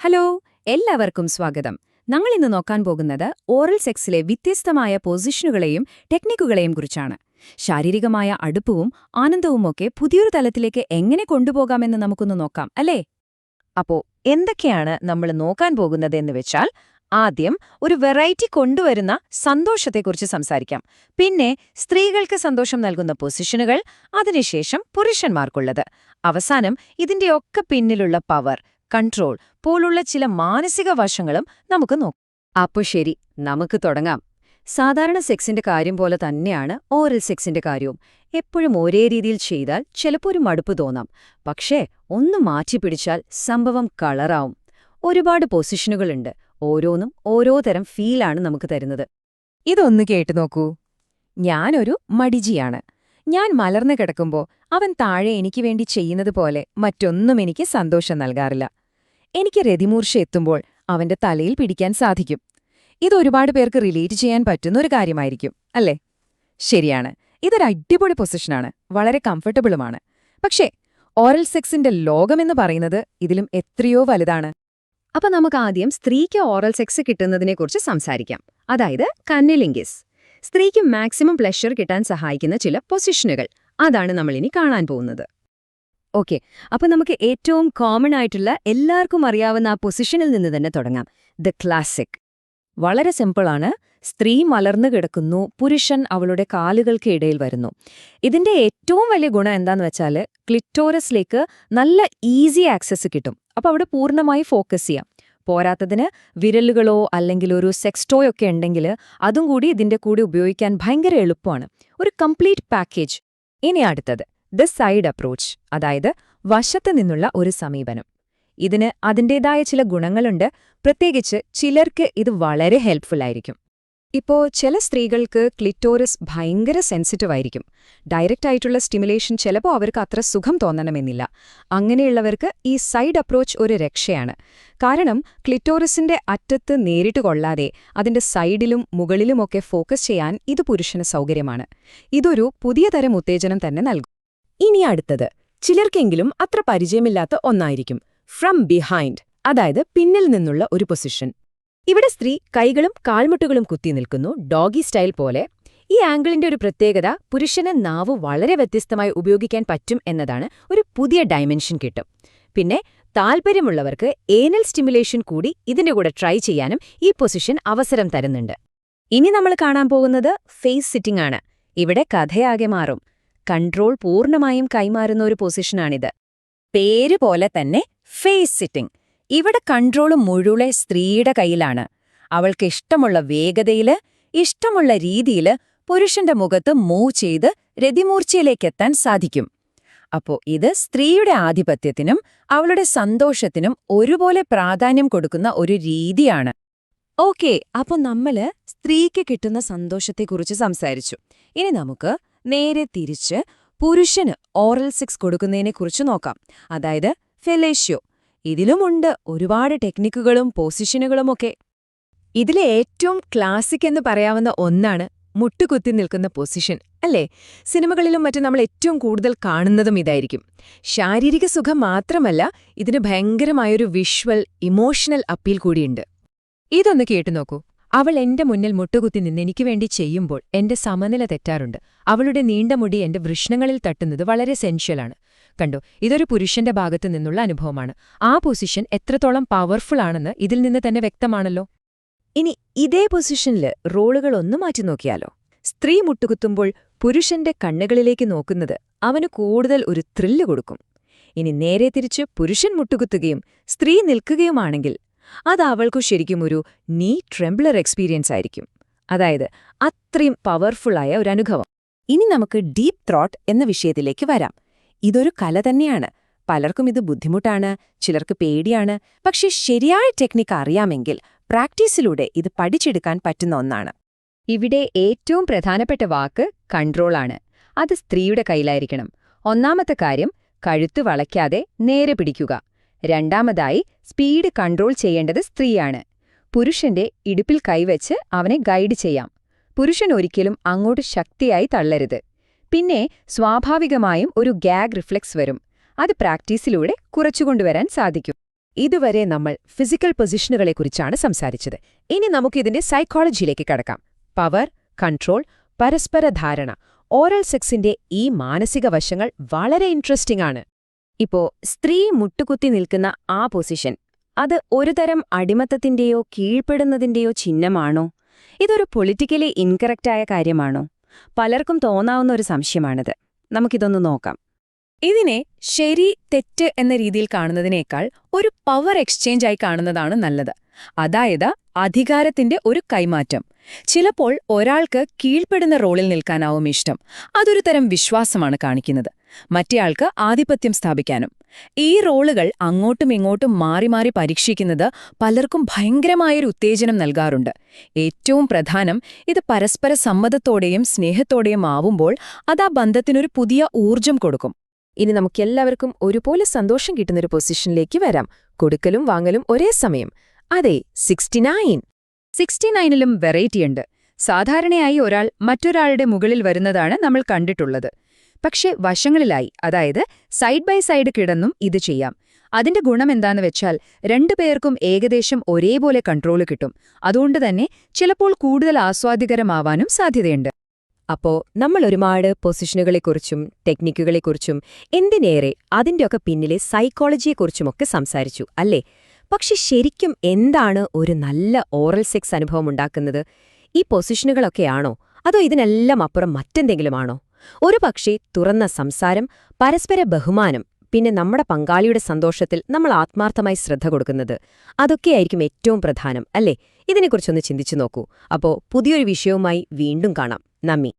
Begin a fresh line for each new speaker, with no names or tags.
Hello എല്ലാവർക്കും സ്വാഗതം. നമ്മൾ ഇന്ന് നോക്കാൻ പോകുന്നത് ഓറൽ സെക്സിലെ വ്യത്യസ്തമായ പൊസിഷനുകളെയും ടെക്നിക്കുകളെയും കുറിച്ചാണ്. ശാരീരികമായ അടുപ്പവും ആനന്ദവുമൊക്കെ പുതിയൊരു തലത്തിലേക്ക് എങ്ങനെ കൊണ്ടുപോകാമെന്ന് നമുക്കൊന്ന് നോക്കാം അല്ലേ?
അപ്പോ എന്തൊക്കെയാണ് നമ്മൾ നോക്കാൻ പോകുന്നത് എന്ന് വെച്ചാൽ ആദ്യം ഒരു വെറൈറ്റി കൊണ്ടുവരുന്ന സന്തോഷത്തെക്കുറിച്ച് സംസാരിക്കാം. പിന്നെ സ്ത്രീകൾക്ക് സന്തോഷം നൽകുന്ന പൊസിഷനുകൾ അതിനുശേഷം പുരുഷന്മാർക്കുള്ളത്. അവസാനം ഇതിന്റെയൊക്കെ പിന്നിലുള്ള പവർ കൺട്രോൾ പോലുള്ള ചില മാനസിക വശങ്ങളും നമുക്ക് നോക്കാം.
അപ്പോൾ ശരി നമുക്ക് തുടങ്ങാം. സാധാരണ സെക്സിന്റെ കാര്യം പോലെ തന്നെയാണ് ഓറൽ സെക്സിന്റെ കാര്യവും. എപ്പോഴും ഒരേ രീതിയിൽ ചെയ്താൽ ചിലപ്പോൾ ഒരു മടുപ്പ് തോന്നാം. പക്ഷേ ഒന്ന് മാറ്റിപ്പിടിച്ചാൽ സംഭവം കളറാവും. ഒരുപാട് പൊസിഷനുകളുണ്ട് ഓരോന്നും ഓരോ തരം ഫീലാണ് നമുക്ക് തരുന്നത്.
ഇതൊന്ന് കേട്ടു നോക്കൂ. ഞാനൊരു മടിജിയാണ്. ഞാൻ മലർന്നു കിടക്കുമ്പോൾ അവൻ താഴെ എനിക്ക് വേണ്ടി ചെയ്യുന്നത് പോലെ മറ്റൊന്നും എനിക്ക് സന്തോഷം നൽകാറില്ല. എനിക്ക് രതിമൂർച്ച എത്തുമ്പോൾ അവന്റെ തലയിൽ പിടിക്കാൻ സാധിക്കും. ഇതൊരുപാട് പേർക്ക് റിലേറ്റ് ചെയ്യാൻ പറ്റുന്ന ഒരു കാര്യമായിരിക്കും അല്ലേ? ശരിയാണ്. ഇതൊരു അടിപൊളി പൊസിഷനാണ് വളരെ കംഫർട്ടബിളുമാണ് പക്ഷേ ഓറൽ സെക്സിന്റെ ലോകമെന്ന് പറയുന്നത് ഇതിലും എത്രയോ വലുതാണ്.
അപ്പൊ നമുക്ക് ആദ്യം സ്ത്രീക്ക് ഓറൽ സെക്സ് കിട്ടുന്നതിനെക്കുറിച്ച് സംസാരിക്കാം. അതായത് കന്നിലിംഗിസ് സ്ത്രീക്ക് മാക്സിമം പ്ലഷർ കിട്ടാൻ സഹായിക്കുന്ന ചില പൊസിഷനുകൾ അതാണ് നമ്മളിനി കാണാൻ പോകുന്നത്. ഓക്കെ. അപ്പൊ നമുക്ക് ഏറ്റവും കോമൺ ആയിട്ടുള്ള എല്ലാവർക്കും അറിയാവുന്ന ആ പൊസിഷനിൽ നിന്ന് തന്നെ തുടങ്ങാം. ദ ക്ലാസിക് വളരെ സിമ്പിളാണ് സ്ത്രീ മലർന്നു കിടക്കുന്നു. പുരുഷൻ അവളുടെ കാലുകൾക്ക് ഇടയിൽ വരുന്നു. ഇതിന്റെ ഏറ്റവും വലിയ ഗുണം എന്താന്ന് വെച്ചാൽ ക്ലിറ്റോറസിലേക്ക് നല്ല ഈസി ആക്സസ് കിട്ടും. അപ്പോൾ അവിടെ പൂർണമായി ഫോക്കസ് ചെയ്യാം. പോരാത്തതിന് വിരലുകളോ അല്ലെങ്കിൽ ഒരു സെക്സ്റ്റോയോ ഒക്കെ ഉണ്ടെങ്കിൽ അതും കൂടി ഇതിന്റെ കൂടെ ഉപയോഗിക്കാൻ ഭയങ്കര എളുപ്പമാണ്. ഒരു കംപ്ലീറ്റ് പാക്കേജ് ഇനി അടുത്തത്. ദ സൈഡ് അപ്രോച്ച് അതായത് വശത്ത് നിന്നുള്ള ഒരു സമീപനം. ഇതിന് അതിന്റേതായ ചില ഗുണങ്ങളുണ്ട്. പ്രത്യേകിച്ച് ചിലർക്ക് ഇത് വളരെ ഹെൽപ്ഫുൾ ആയിരിക്കും. ഇപ്പോ ചില സ്ത്രീകൾക്ക് ക്ലിറ്റോറിസ് ഭയങ്കര സെൻസിറ്റീവ് ആയിരിക്കും. ഡയറക്റ്റ് ആയിട്ടുള്ള സ്റ്റിമുലേഷൻ ചിലപ്പോൾ അവർക്ക് അത്ര സുഖം തോന്നണമെന്നില്ല. അങ്ങനെയുള്ളവർക്ക് ഈ സൈഡ് അപ്രോച്ച് ഒരു രക്ഷയാണ്. കാരണം ക്ലിറ്റോറിസിന്റെ അറ്റത്ത് നേരിട്ട് കൊള്ളാതെ അതിന്റെ സൈഡിലും മുകളിലുമൊക്കെ ഫോക്കസ് ചെയ്യാൻ ഇത് പുരുഷന് സൗകര്യമാണ്. ഇതൊരു പുതിയ തരം ഉത്തേജനം തന്നെ നൽകും. ഇനി അടുത്തത്. ചിലർക്കെങ്കിലും അത്ര പരിചയമില്ലാത്ത ഒന്നായിരിക്കും. ഫ്രം ബിഹൈൻഡ് അതായത് പിന്നിൽ നിന്നുള്ള ഒരു പൊസിഷൻ ഇവിടെ സ്ത്രീ കൈകളും കാൽമുട്ടുകളും കുത്തി നിൽക്കുന്നു ഡോഗി സ്റ്റൈൽ പോലെ. ഈ ആംഗിളിന്റെ ഒരു പ്രത്യേകത പുരുഷന് നാവ് വളരെ വ്യത്യസ്തമായി ഉപയോഗിക്കാൻ പറ്റും എന്നതാണ് ഒരു പുതിയ ഡയമെൻഷൻ കിട്ടും. പിന്നെ താൽപ്പര്യമുള്ളവർക്ക് ഏനൽ സ്റ്റിമുലേഷൻ കൂടി ഇതിന്റെ കൂടെ ട്രൈ ചെയ്യാനും ഈ പൊസിഷൻ അവസരം തരുന്നുണ്ട്. ഇനി നമ്മൾ കാണാൻ പോകുന്നത് ഫേസ് സിറ്റിംഗ് ആണ്. ഇവിടെ കഥയാകെ മാറും. കൺട്രോൾ പൂർണമായും കൈമാറുന്ന ഒരു പൊസിഷനാണിത്. പേര് പോലെ തന്നെ ഫേസ് സിറ്റിംഗ്. ഇവിടെ കൺട്രോൾ മുഴുവൻ സ്ത്രീയുടെ കയ്യിലാണ്. അവൾക്ക് ഇഷ്ടമുള്ള വേഗതയിൽ ഇഷ്ടമുള്ള രീതിയിൽ പുരുഷന്റെ മുഖത്ത് മൂവ് ചെയ്ത് രതിമൂർച്ചയിലേക്കെത്താൻ സാധിക്കും. അപ്പോ ഇത് സ്ത്രീയുടെ ആധിപത്യത്തിനും അവളുടെ സന്തോഷത്തിനും ഒരുപോലെ പ്രാധാന്യം കൊടുക്കുന്ന ഒരു രീതിയാണ്. ഓക്കേ അപ്പോൾ നമ്മൾ സ്ത്രീക്ക് കിട്ടുന്ന സന്തോഷത്തെക്കുറിച്ച് സംസാരിച്ചു. ഇനി നമുക്ക് നേരെ തിരിച്ച് പുരുഷന് ഓറൽ സെക്സ് കൊടുക്കുന്നതിനെക്കുറിച്ച് നോക്കാം. അതായത് ഫെലേഷ്യോ ഇതിലുമുണ്ട് ഒരുപാട് ടെക്നിക്കുകളും പൊസിഷനുകളുമൊക്കെ ഇതിലെ ഏറ്റവും ക്ലാസിക് എന്ന് പറയാവുന്ന ഒന്നാണ് മുട്ടുകുത്തി നിൽക്കുന്ന പൊസിഷൻ അല്ലേ? സിനിമകളിലും മറ്റും നമ്മൾ ഏറ്റവും കൂടുതൽ കാണുന്നതും ഇതായിരിക്കും. ശാരീരിക സുഖം മാത്രമല്ല ഇതിന് ഭയങ്കരമായൊരു വിഷ്വൽ ഇമോഷണൽ അപ്പീൽ കൂടിയുണ്ട്. ഇതൊന്ന് കേട്ടു നോക്കൂ. അവൾ എന്റെ മുന്നിൽ മുട്ടുകുത്തി നിന്ന് എനിക്ക് വേണ്ടി ചെയ്യുമ്പോൾ എന്റെ സമനില തെറ്റാറുണ്ട്. അവളുടെ നീണ്ട മുടി എന്റെ വൃഷ്ണങ്ങളിൽ തട്ടുന്നത് വളരെ സെൻഷ്യലാണ് കണ്ടോ ഇതൊരു പുരുഷന്റെ ഭാഗത്തു നിന്നുള്ള അനുഭവമാണ്. ആ പൊസിഷൻ എത്രത്തോളം പവർഫുൾ ആണെന്ന് ഇതിൽ നിന്ന് തന്നെ വ്യക്തമാണല്ലോ. ഇനി ഇതേ പൊസിഷനിൽ റോളുകൾ ഒന്ന് മാറ്റി നോക്കിയാലോ? സ്ത്രീ മുട്ടുകുത്തുമ്പോൾ പുരുഷന്റെ കണ്ണുകളിലേക്ക് നോക്കുന്നത് അവന് കൂടുതൽ ഒരു ത്രില്ല് കൊടുക്കും. ഇനി നേരെ തിരിച്ച് പുരുഷൻ മുട്ടുകുത്തുകയും സ്ത്രീ നിൽക്കുകയുമാണെങ്കിൽ അത് അവൾക്കു ശരിക്കും ഒരു നീ ട്രെംബ്ലർ എക്സ്പീരിയൻസ് ആയിരിക്കും. അതായത് അത്രയും പവർഫുള്ളായ ഒരു അനുഭവം ഇനി നമുക്ക് ഡീപ് ത്രോട്ട് എന്ന വിഷയത്തിലേക്ക് വരാം. ഇതൊരു കല തന്നെയാണ്. പലർക്കും ഇത് ബുദ്ധിമുട്ടാണ് ചിലർക്ക് പേടിയാണ്. പക്ഷേ ശരിയായ ടെക്നിക്ക് അറിയാമെങ്കിൽ പ്രാക്ടീസിലൂടെ ഇത് പഠിച്ചെടുക്കാൻ പറ്റുന്ന ഒന്നാണ്. ഇവിടെ ഏറ്റവും പ്രധാനപ്പെട്ട വാക്ക് കൺട്രോളാണ് അത് സ്ത്രീയുടെ കയ്യിലായിരിക്കണം. ഒന്നാമത്തെ കാര്യം കഴുത്ത് വളയ്ക്കാതെ നേരെ പിടിക്കുക. രണ്ടാമതായി സ്പീഡ് കൺട്രോൾ ചെയ്യേണ്ടത് സ്ത്രീയാണ്. പുരുഷന്റെ ഇടുപ്പിൽ കൈവച്ച് അവനെ ഗൈഡ് ചെയ്യാം. പുരുഷൻ ഒരിക്കലും അങ്ങോട്ട് ശക്തിയായി തള്ളരുത്. പിന്നെ സ്വാഭാവികമായും ഒരു ഗാഗ് റിഫ്ലെക്സ് വരും. അത് പ്രാക്ടീസിലൂടെ കുറച്ചുകൊണ്ടുവരാൻ സാധിക്കും.
ഇതുവരെ നമ്മൾ ഫിസിക്കൽ പൊസിഷനുകളെക്കുറിച്ചാണ് സംസാരിച്ചത്. ഇനി നമുക്കിതിന്റെ സൈക്കോളജിയിലേക്ക് കടക്കാം. പവർ കൺട്രോൾ പരസ്പര ധാരണ ഓറൽ സെക്സിന്റെ ഈ മാനസിക വശങ്ങൾ വളരെ ഇൻട്രസ്റ്റിംഗ് ആണ്.
ഇപ്പോ സ്ത്രീ മുട്ടുകുത്തി നിൽക്കുന്ന ആ പൊസിഷൻ അത് ഒരുതരം അടിമത്തത്തിന്റെയോ കീഴ്പ്പെടുന്നതിന്റെയോ ചിഹ്നമാണോ? ഇതൊരു പൊളിറ്റിക്കലി ഇൻകറക്റ്റായ കാര്യമാണോ? പലർക്കും തോന്നാവുന്ന ഒരു സംശയമാണിത്. നമുക്കിതൊന്ന് നോക്കാം.
ഇതിനെ ശരി തെറ്റ് എന്ന രീതിയിൽ കാണുന്നതിനേക്കാൾ ഒരു പവർ എക്സ്ചേഞ്ച് ആയി കാണുന്നതാണ് നല്ലത്. അതായത് അധികാരത്തിന്റെ ഒരു കൈമാറ്റം. ചിലപ്പോൾ ഒരാൾക്ക് കീഴ്പ്പെടുന്ന റോളിൽ നിൽക്കാനാവും ഇഷ്ടം. അതൊരു തരം വിശ്വാസമാണ് കാണിക്കുന്നത്. മറ്റേയാൾക്ക് ആധിപത്യം സ്ഥാപിക്കാനും. ഈ റോളുകൾ അങ്ങോട്ടും ഇങ്ങോട്ടും മാറി മാറി പരീക്ഷിക്കുന്നത് പലർക്കും ഭയങ്കരമായൊരു ഉത്തേജനം നൽകാറുണ്ട്. ഏറ്റവും പ്രധാനം ഇത് പരസ്പര സമ്മതത്തോടെയും സ്നേഹത്തോടെയും ആവുമ്പോൾ അത് ആ ബന്ധത്തിനൊരു പുതിയ ഊർജം കൊടുക്കും.
ഇനി നമുക്കെല്ലാവർക്കും ഒരുപോലെ സന്തോഷം കിട്ടുന്നൊരു പൊസിഷനിലേക്ക് വരാം. കൊടുക്കലും വാങ്ങലും ഒരേ സമയം. അതെ സിക്സ്റ്റി നയൻ.
സിക്സ്റ്റി നയനിലും വെറൈറ്റിയുണ്ട് സാധാരണയായി ഒരാൾ മറ്റൊരാളുടെ മുകളിൽ വരുന്നതാണ് നമ്മൾ കണ്ടിട്ടുള്ളത്. പക്ഷെ വശങ്ങളിലായി അതായത് സൈഡ് ബൈ സൈഡ് കിടന്നും ഇത് ചെയ്യാം. അതിന്റെ ഗുണമെന്താന്ന് വെച്ചാൽ രണ്ടു പേർക്കും ഏകദേശം ഒരേപോലെ കൺട്രോൾ കിട്ടും. അതുകൊണ്ട് തന്നെ ചിലപ്പോൾ കൂടുതൽ ആസ്വാദികരമാവാനും സാധ്യതയുണ്ട്.
അപ്പോ നമ്മൾ ഒരുപാട് പൊസിഷനുകളെക്കുറിച്ചും ടെക്നിക്കുകളെക്കുറിച്ചും എന്തിനേറെ അതിന്റെയൊക്കെ പിന്നിലെ സൈക്കോളജിയെക്കുറിച്ചുമൊക്കെ സംസാരിച്ചു അല്ലേ? പക്ഷെ ശരിക്കും എന്താണ് ഒരു നല്ല ഓറൽ സെക്സ് അനുഭവം ഉണ്ടാക്കുന്നത്? ഈ പൊസിഷനുകളൊക്കെയാണോ? അതോ ഇതിനെല്ലാം അപ്പുറം മറ്റെന്തെങ്കിലുമാണോ? ഒരു പക്ഷേ തുറന്ന സംസാരം പരസ്പര ബഹുമാനം പിന്നെ നമ്മുടെ പങ്കാളിയുടെ സന്തോഷത്തിൽ നമ്മൾ ആത്മാർത്ഥമായി ശ്രദ്ധ കൊടുക്കുന്നത്. അതൊക്കെയായിരിക്കും ഏറ്റവും പ്രധാനം അല്ലേ? ഇതിനെക്കുറിച്ചൊന്ന് ചിന്തിച്ചു നോക്കൂ. അപ്പോൾ പുതിയൊരു വിഷയവുമായി വീണ്ടും കാണാം. നന്ദി.